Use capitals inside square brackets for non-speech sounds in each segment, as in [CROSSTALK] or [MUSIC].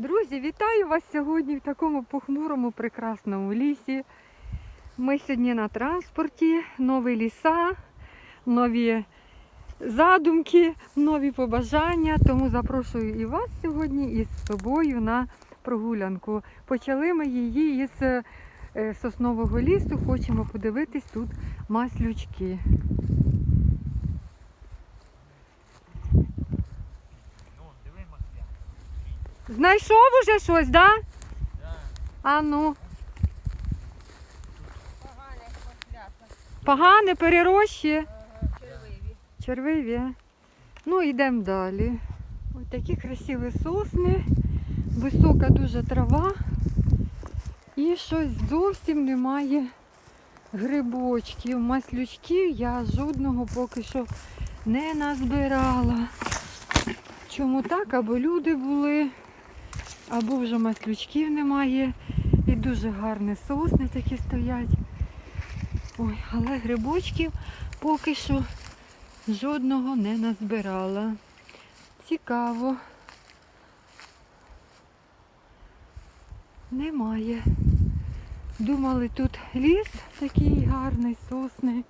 Друзі, вітаю вас сьогодні в такому похмурому прекрасному лісі. Ми сьогодні на транспорті, нові ліса, нові задумки, нові побажання. Тому запрошую і вас сьогодні із собою на прогулянку. Почали ми її із е, соснового лісу. Хочемо подивитись тут маслючки. Ну, диви, Максим. Знайшов уже щось, да? Да. А ну, Погане погане перерощі. Червиві. Червиві. Ну, йдемо далі. Ось такі красиві сосни, висока дуже трава. І щось зовсім немає грибочків, маслючків я жодного поки що не назбирала. Чому так? Або люди були, або вже маслючків немає. І дуже гарні сосни такі стоять. Ой, але грибочків поки що жодного не назбирала. Цікаво. Немає. Думали, тут ліс такий гарний, сосни.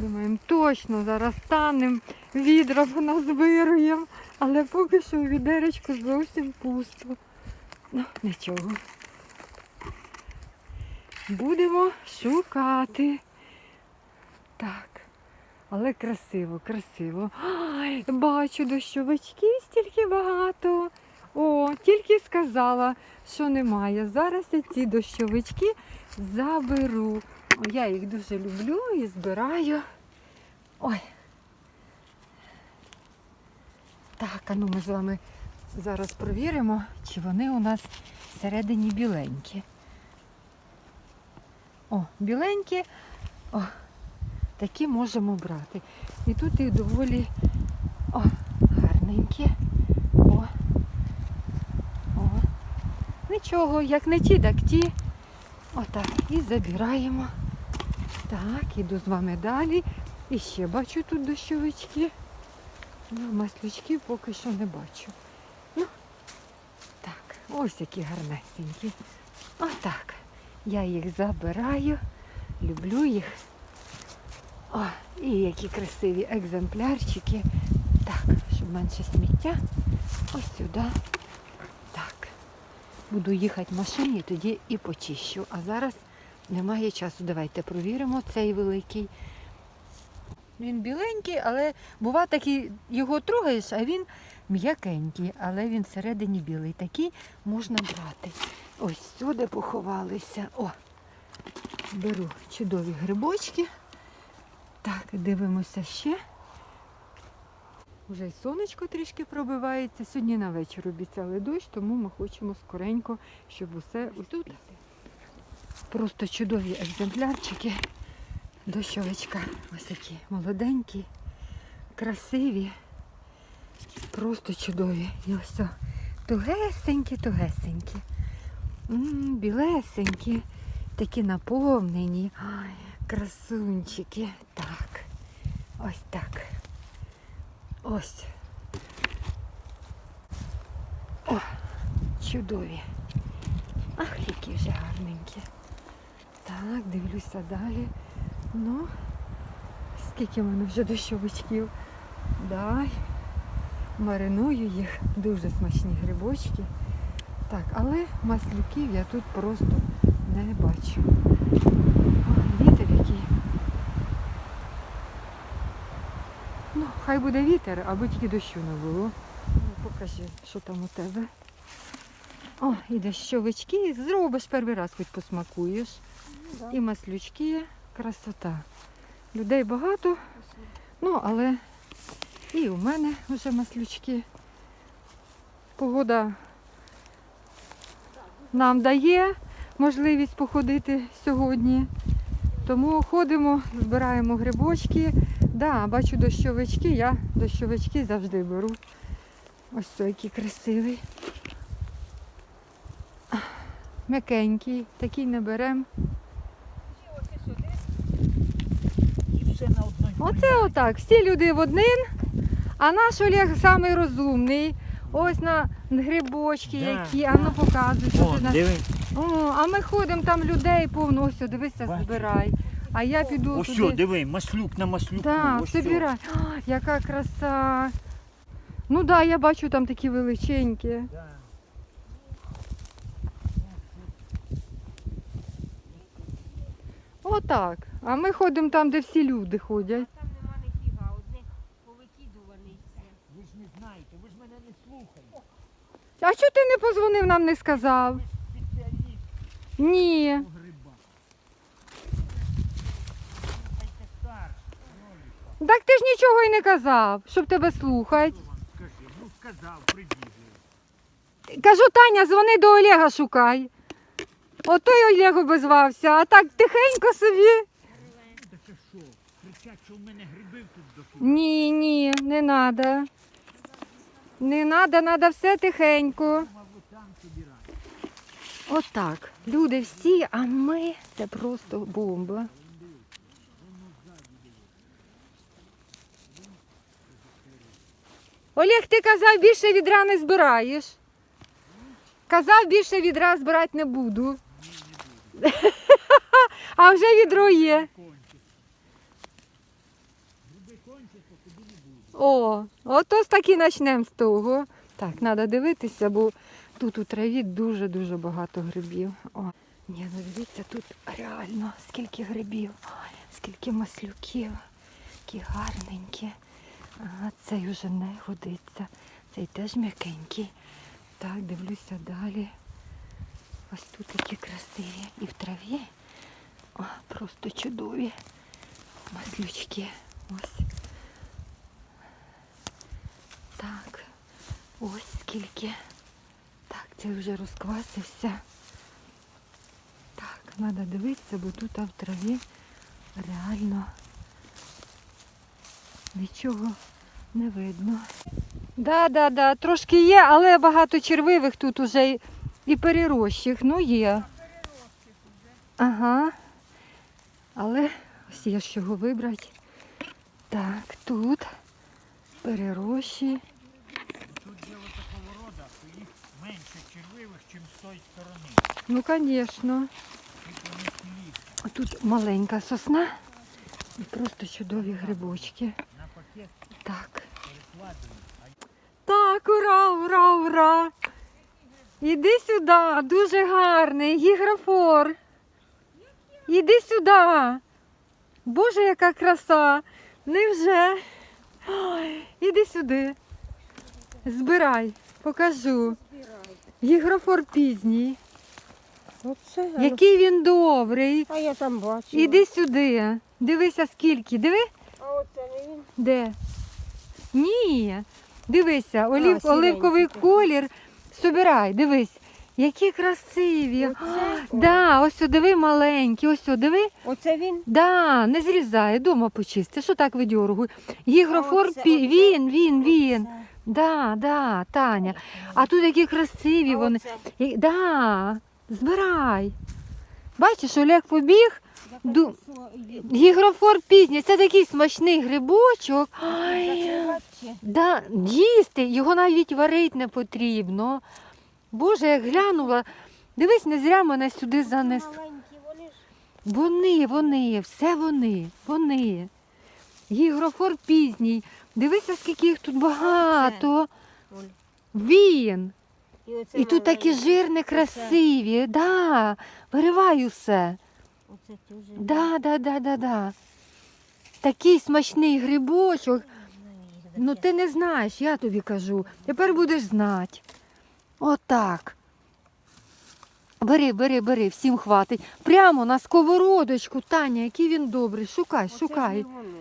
Думаємо, точно зараз станемо, відра назбируємо, але поки що у відеречку зовсім пусто. Ну, нічого. Будемо шукати. Так. Але красиво, красиво. Ай, бачу дощовичків стільки багато. О, тільки сказала, що немає. Зараз я ці дощовички заберу. Я їх дуже люблю і збираю. Ой. Так, а ну ми з вами зараз провіримо, чи вони у нас всередині біленькі. О, біленькі. О, такі можемо брати. І тут їх доволі о, гарненькі. О. О. Нічого, як не ті, так ті. Отак. І забираємо. Так, іду з вами далі. І ще бачу тут дощовички. Ну, маслючки поки що не бачу. Ну, так, ось які гарнесенькі. Отак. Я їх забираю. Люблю їх. О, і які красиві екземплярчики. Так, щоб менше сміття. Ось сюди. Так. Буду їхати в машині, тоді і почищу. А зараз немає часу. Давайте провіримо цей великий. Він біленький, але бува такий, його трогаєш, а він м'якенький, але він всередині білий. Такий можна брати. Ось сюди поховалися. О, беру чудові грибочки. Так, дивимося ще. Уже й сонечко трішки пробивається. Сьогодні на вечір обіцяли дощ, тому ми хочемо скоренько, щоб усе ось тут. Просто чудові екземплярчики. Дощовичка. Ось такі молоденькі, красиві, просто чудові. І ось о, тугесенькі, тугесенькі. М, білесенькі, такі наповнені. Ай, красунчики. Так. Ось так. Ось. О, чудові. Ах, які вже гарненькі. Так, дивлюся далі. Ну, скільки в мене вже дощовичків. Дай. Мариную їх. Дуже смачні грибочки. Так, але маслюків я тут просто не бачу. Вітер який. Ну, хай буде вітер, аби тільки дощу не було. Ну, покажи, що там у тебе. О, і дощовички. Зробиш перший раз, хоч посмакуєш. І маслючки, красота. Людей багато, ну але і у мене вже маслючки. Погода нам дає можливість походити сьогодні. Тому ходимо, збираємо грибочки. Да, бачу дощовички, я дощовички завжди беру. Ось цей який красивий. М'якенький, такий не беремо. І все на одній Оце отак. Всі люди в один, а наш Олег самий розумний. Ось на грибочки, Да, які. А ну показуй, що О, ти на. О, а ми ходимо там людей повно. Ось, дивися, Бачиш? збирай. А я піду Ось, туди. диви, маслюк на маслюку. Так, ось збирай. О, яка краса. Ну так, да, я бачу там такі величенькі. Да. Отак. А ми ходимо там, де всі люди ходять. Там нема ніфіга, одне повикидуваний все. Ви ж не знаєте, ви ж мене не слухаєте. А чого ти не позвонив, нам не сказав? Ви ж спеціаліст Ні. грибах. Слухайте. Так ти ж нічого й не казав, щоб тебе слухати. Що вам скажи? Ну сказав, прибігли. Кажу, Таня, дзвони до Олега шукай. Ото й Олег обізвався, а так тихенько собі. Ні, ні, не треба. Не треба, треба все тихенько. Отак. Люди всі, а ми це просто бомба. Олег, ти казав, більше відра не збираєш. Казав, більше відра збирати не буду. [LAUGHS] А вже відро є. Кончиться. Гриби кончаться, тоді не буде. О, ото так і почнемо з того. Так, треба дивитися, бо тут у траві дуже-дуже багато грибів. О, ні, ну дивіться, тут реально скільки грибів, скільки маслюків, які гарненькі. Ага, цей уже не годиться. Цей теж м'якенький. Так, дивлюся далі. Ось тут такі красиві. І в траві. О, просто чудові маслючки. Ось. Так, ось скільки. Так, це вже розквасився. Так, треба дивитися, бо тут в траві реально нічого не видно. Да, да, да, трошки є, але багато червивих тут уже і, і перерощих. Ну є. Ага. Але ось є з чого вибрати. Так, тут перерощі. Тут діло такого роду, що їх менше червивих, ніж з тої сторони. Ну, звісно. Тут маленька сосна і просто чудові грибочки. На пакет Так. Так, ура, ура, ура. Іди сюди, дуже гарний, гігрофор. Іди сюди. Боже, яка краса. Невже? Ой, іди сюди. Збирай, покажу. Гігрофор пізній. Оце, Який він добрий. а я там бачу. Іди сюди. Дивися скільки. Диви. А оце не він. Де? Ні. Дивися, олів, сіренький оливковий колір. Собирай, дивись. Які красиві. Оце? Да, ось диви маленькі, ось диви. Оце він? Да, не зрізай, дома почисти. Що так видьоргуй? Гігрофор, оце- пі... оце- він, він, він. Оце. Да, да, Таня. А тут які красиві А вони. І- Да, збирай. Бачиш, Олег побіг. Ду-. Гігрофор пізній, це такий смачний грибочок. Ай, Да, їсти, його навіть варити не потрібно. Боже, як глянула, дивись, не зря мене сюди занесли. Вони. Вони, все вони, вони. Гігрофор пізній. Дивися, скільки їх тут багато. Він. І, І тут такі жирні, красиві. Да. Оце дуже. Да, да, да, да, да. Такий смачний грибочок. Ну ти не знаєш, я тобі кажу. Тепер будеш знати. Отак. Бери, бери, бери, всім хватить. Прямо на сковородочку, Таня, який він добрий. Шукай, Оце ж шукай. не воно.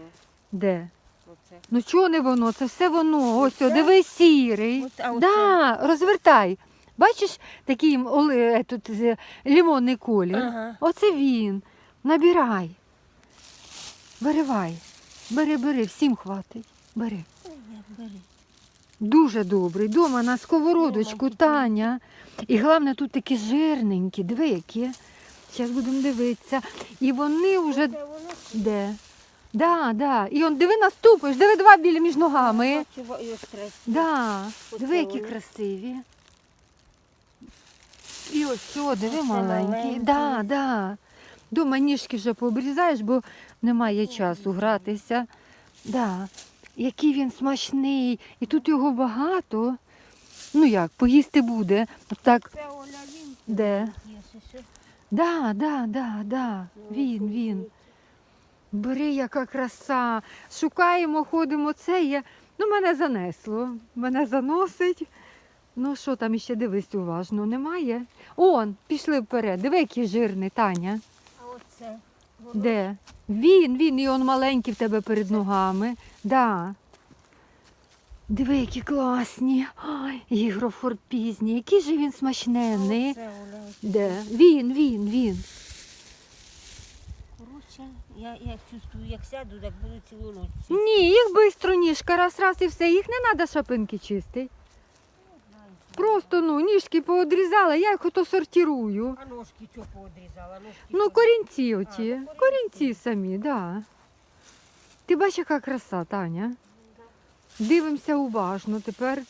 Де? Оце. Ну чого не воно? Це все воно. Ось, о, Оце? диви сірий. Оце- а оце? Да, розвертай. Бачиш такий м, оли, е, тут, е, лимонний колір? Ага. Оце він. Набирай. Виривай. Бери, бери, всім хватить. Бери. Бери. Дуже добрий. Дома на сковородочку, Таня. І головне, тут такі жирненькі. Диви, які. Зараз будемо дивитися. І вони вже де? Да, да. І он диви наступиш, диви два біля між ногами. Да. Диви, які красиві. І ось о, диви маленькі. Да, да. Дома ніжки вже пообрізаєш, бо немає часу гратися. Да. Який він смачний. І тут його багато. Ну як, поїсти буде. Так, Це Оля він. де? Да, да. Він, він. Бери, яка краса. Шукаємо, ходимо. Це є. Ну, мене занесло. Мене заносить. Ну, що там іще дивись уважно, немає? Он, пішли вперед. Диви, який жирний, Таня. А оце. Де? Він, він, і он маленький в тебе перед ногами. Да. Диви, які класні. Ой, гігрофор пізній. Який же він смачненний. Оце Оля. Де? Він, він, він. Коротше, я, я чувствую, як сяду, так буду цілу ніч. Ні, їх бистро ніжка, раз, раз і все. Їх не треба шапинки чистити. Просто ну, ніжки поодрізала, я їх ото сортирую. А ножки чого поодрізала? Ножки Ну, що? корінці А, оті. ну, корінці. Корінці самі, так. Да. Ти бачиш, яка краса, Таня. Дивимося уважно тепер.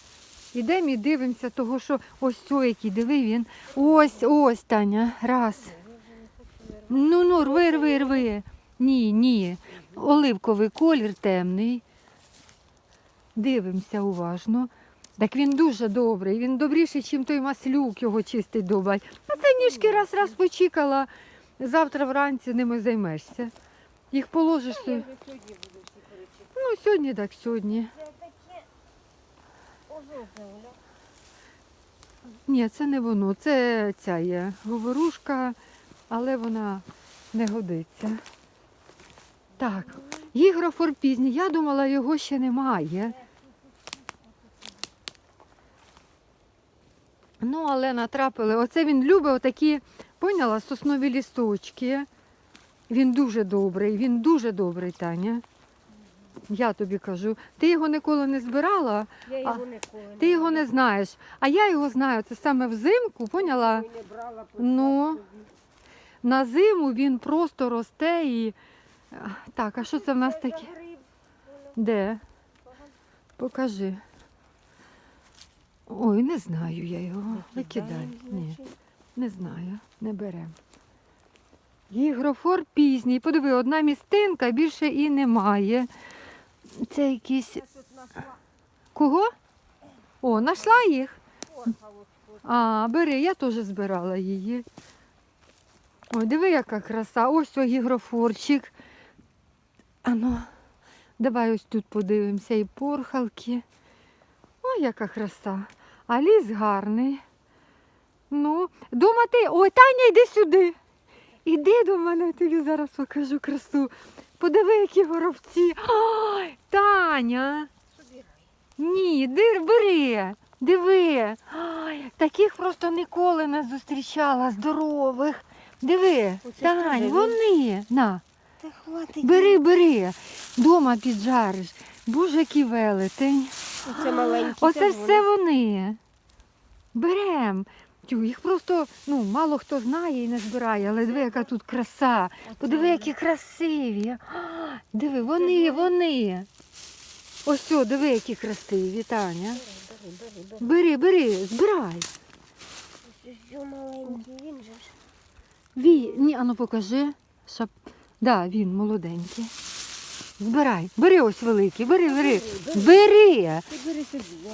Ідемо і дивимося, того що ось цей, який, диви він. Ось, ось, Таня, раз. Ну, ну, рви, рви, рви. Ні, ні. Оливковий колір темний. Дивимося уважно. Так він дуже добрий, він добріший, ніж той маслюк його чистить добай. А це ніжки раз-раз почікала. Завтра вранці ними займешся. Їх положиш. Сьогодні перечити. Ну, сьогодні так сьогодні. Це таке ожовте, Ні, це не воно. Це ця є говорушка, але вона не годиться. Так, гігрофор пізній. Я думала, його ще немає. Ну, але натрапили. Оце він любить отакі, поняла, соснові лісточки. Він дуже добрий, він дуже добрий, Таня. Я тобі кажу. Ти його ніколи не збирала, Я його ніколи не ти його не знаєш. А я його знаю. Це саме взимку, поняла? Не брала, Ну. На зиму він просто росте і. Так, а що це в нас таке? Де? Покажи. Ой, не знаю я його. Викидай. Ні, не знаю, не беремо. Гігрофор пізній. Подиви, одна містинка, більше і немає. Це якісь. Кого? О, знайшла їх. А, бери, я теж збирала її. Ой, диви, яка краса. Ось о гігрофорчик. Ану, давай ось тут подивимося і порхалки. Ой, яка краса. А ліс гарний. Ну, дома ти. Ой, Таня, йди сюди. Іди до мене, я тобі зараз покажу красу. Подиви, які горобці. Ой, Таня. Ні, бери, диви. Ай, таких просто ніколи не зустрічала, здорових. Диви, Тань, вони. На, бери, бери. Дома піджариш. Боже, який велетень. Оце маленькі. Оце все вони. Берем. Тю, їх просто ну, мало хто знає і не збирає, але диви, яка тут краса. Подиви, які красиві. А, Диви, вони, вони. Ось, о, диви, які красиві, Таня. Бери, бери, збирай. Маленький, він же. Ві, ні, ану покажи. Щоб... Да, він молоденький. Збирай. Бери ось великий, бери, бери. Бери.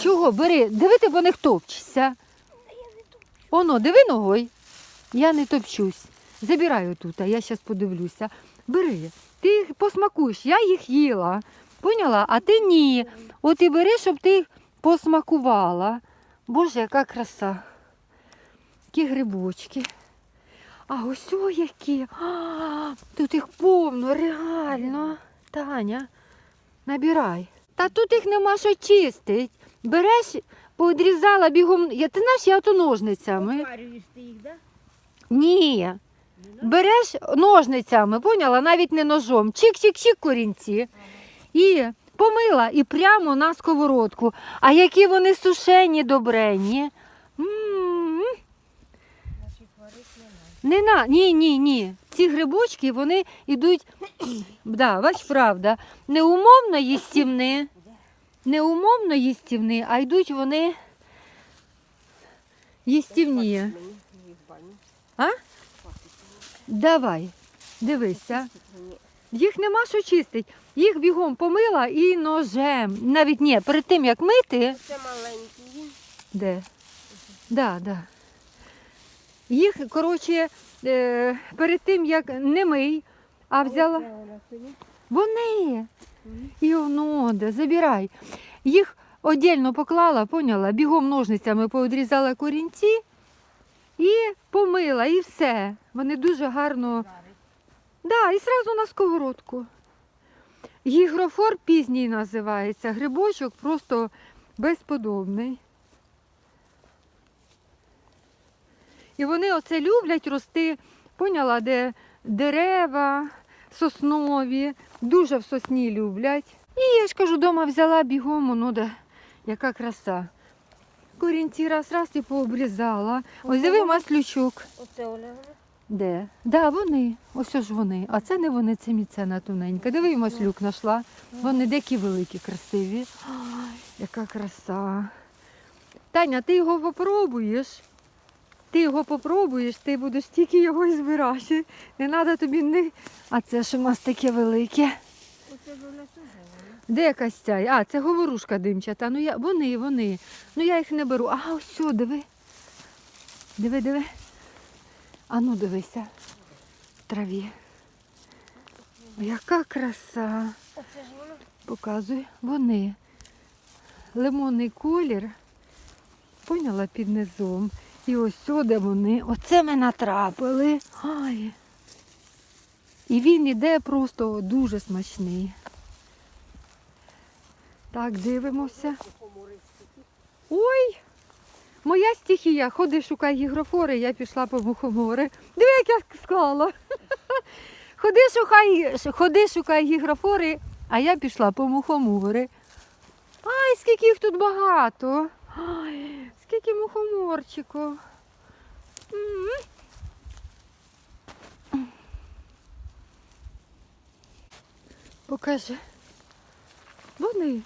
Чого, бери? Диви, ти бо не топчешся. Оно, диви ногой. Я не топчусь. Забирай тут, а я зараз подивлюся. Бери. Ти їх посмакуєш, я їх їла. Поняла? А ти ні. От і бери, щоб ти їх посмакувала. Боже, яка краса. Які грибочки. А ось о які. А, тут їх повно, реально. Таня, набирай. Та тут їх нема що чистить. Береш, поодрізала бігом. Я, ти знаєш, я ото ножницями. Опарюєш ти їх, да? Ні. Береш ножницями, поняла, навіть не ножом. Чик-чик-чик корінці. І помила і прямо на сковородку. А які вони сушені, добренні. М, Значить, варить Не на... Ні, ні, ні. Ці грибочки, вони йдуть, да, бач, правда, не умовно їстівні, не умовно їстівні, а йдуть вони їстівні. А? Давай, дивися. Їх нема що чистить. Їх бігом помила і ножем. Навіть ні, перед тим як мити. Це маленький він. Де? Да, да. Їх, коротше, е, перед тим як не мий, а взяла. Вони. І воно де, забирай. Їх одільно поклала, поняла, бігом ножницями поодрізала корінці і помила, і все. Вони дуже гарно. Да, і одразу на сковородку. Гігрофор пізній називається. Грибочок просто безподобний. І вони оце люблять рости, поняла, де дерева соснові, дуже в сосні люблять. І я ж кажу, дома взяла бігом, ну да, яка краса. Корінці раз раз і пообрізала. Ось диви маслючок. Оце Оля. Де? Да, вони. Ось ж вони. А це не вони, це міцена тоненька. Диви, маслюк знайшла. Вони деякі великі, красиві. Ай, яка краса. Таня, ти його попробуєш. Ти його попробуєш, ти будеш тільки його і збирати. Не треба тобі не. А це ж у нас таке велике. Де ця? А, це говорушка димчата. Ну я, вони, вони. Ну я їх не беру. А ось диви. Диви, диви. А ну дивися. В траві. Яка краса. Показуй. Вони. Лимонний колір. Поняла під низом. І ось сюди вони. Оце ми натрапили. Ай. І він іде просто дуже смачний. Так, дивимося. Ой! Моя стихія. Ходи, шукай гігрофори, я пішла по мухомори. Диви, як я склала. [LAUGHS] Ходи, шукай, ходи, шукай гігрофори, а я пішла по мухомори. Ай, скільки їх тут багато. Скільки мухоморчиків. М. Покажи. Вони,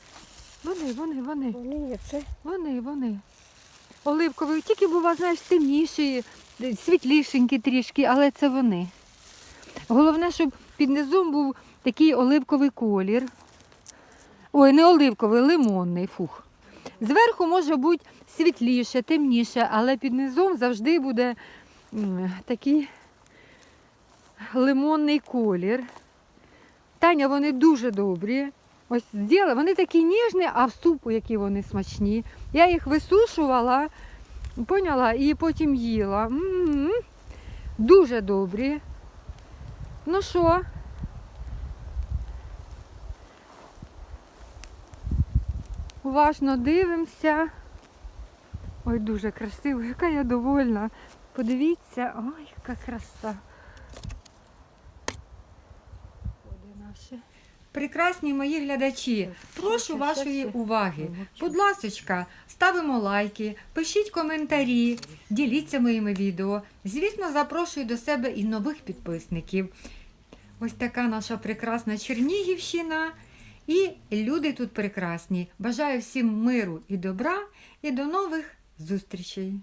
вони, вони, вони. Вони є це. Вони, вони. Оливковий, тільки бува, знаєш, темніші, світлішенькі трішки, але це вони. Головне, щоб під низом був такий оливковий колір. Ой, не оливковий, лимонний, фух. Зверху може бути світліше, темніше, але під низом завжди буде такий лимонний колір. Таня, вони дуже добрі. Ось зробила, вони такі ніжні, а в супу які вони смачні. Я їх висушувала, поняла, і потім їла. М-м-м. Дуже добрі. Ну що? Уважно дивимося. Ой, дуже красиво, яка я довольна. Подивіться, ой, яка краса. Прекрасні мої глядачі, прошу вашої уваги. Будь ласочка, ставимо лайки, пишіть коментарі, діліться моїми відео. Звісно, запрошую до себе і нових підписників. Ось така наша прекрасна Чернігівщина. І люди тут прекрасні. Бажаю всім миру і добра і до нових зустрічей.